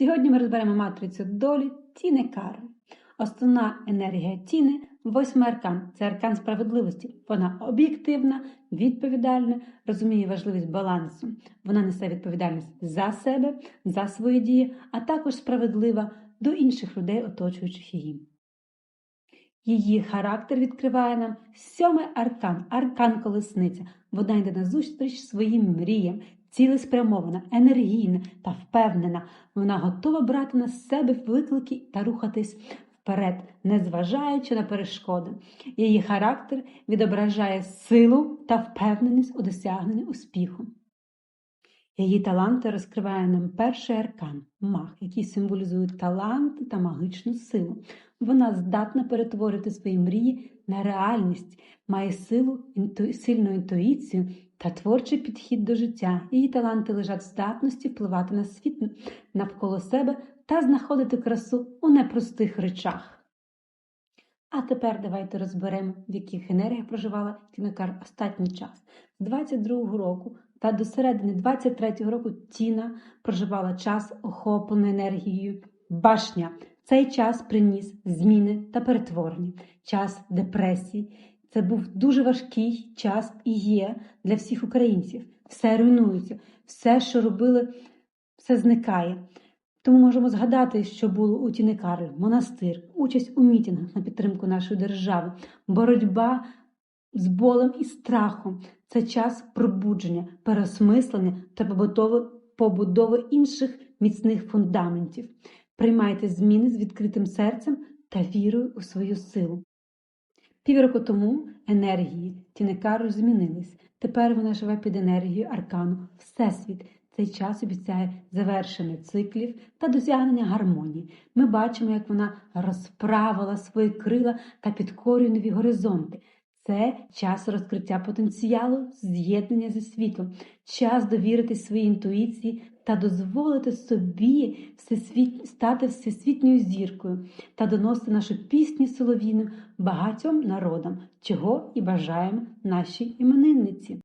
Сьогодні ми розберемо матрицю долі Тіни Кари. Основна енергія Тіни восьмий аркан. Це аркан справедливості. Вона об'єктивна, відповідальна, розуміє важливість балансу. Вона несе відповідальність за себе, за свої дії, а також справедлива до інших людей, оточуючих її. Її характер відкриває нам сьомий аркан, аркан колесниця. Вона йде на зустріч своїм мріям, цілеспрямована, енергійна та впевнена. Вона готова брати на себе виклики та рухатись вперед, незважаючи на перешкоди. Її характер відображає силу та впевненість у досягненні успіху. Її таланти розкриває нам перший аркан маг, який символізує таланти та магічну силу. Вона здатна перетворити свої мрії на реальність, має силу, інту... сильну інтуїцію та творчий підхід до життя. Її таланти лежать в здатності впливати на світ навколо себе та знаходити красу у непростих речах. А тепер давайте розберемо, в яких енергіях проживала Тінакар останній час. З 22-го року та до середини 23-го року Тіна проживала час охоплений енергією башня. Цей час приніс зміни та перетворення, час депресії. Це був дуже важкий час і є для всіх українців. Все руйнується, все, що робили, все зникає. Тому можемо згадати, що було у Тіни Кари, монастир, участь у мітингах на підтримку нашої держави, боротьба з болем і страхом. Це час пробудження, переосмислення та побудови, інших міцних фундаментів. Приймайте зміни з відкритим серцем та вірою у свою силу. Півроку тому енергії Тінекару змінились. Тепер вона живе під енергією аркану Всесвіт. Цей час обіцяє завершення циклів та досягнення гармонії. Ми бачимо, як вона розправила свої крила та підкорює нові горизонти. Це час розкриття потенціалу, з'єднання зі світом, час довірити своїй інтуїції та дозволити собі всесвіт... стати всесвітньою зіркою та доносити нашу пісню соловіну багатьом народам, чого і бажаємо нашій іменинниці.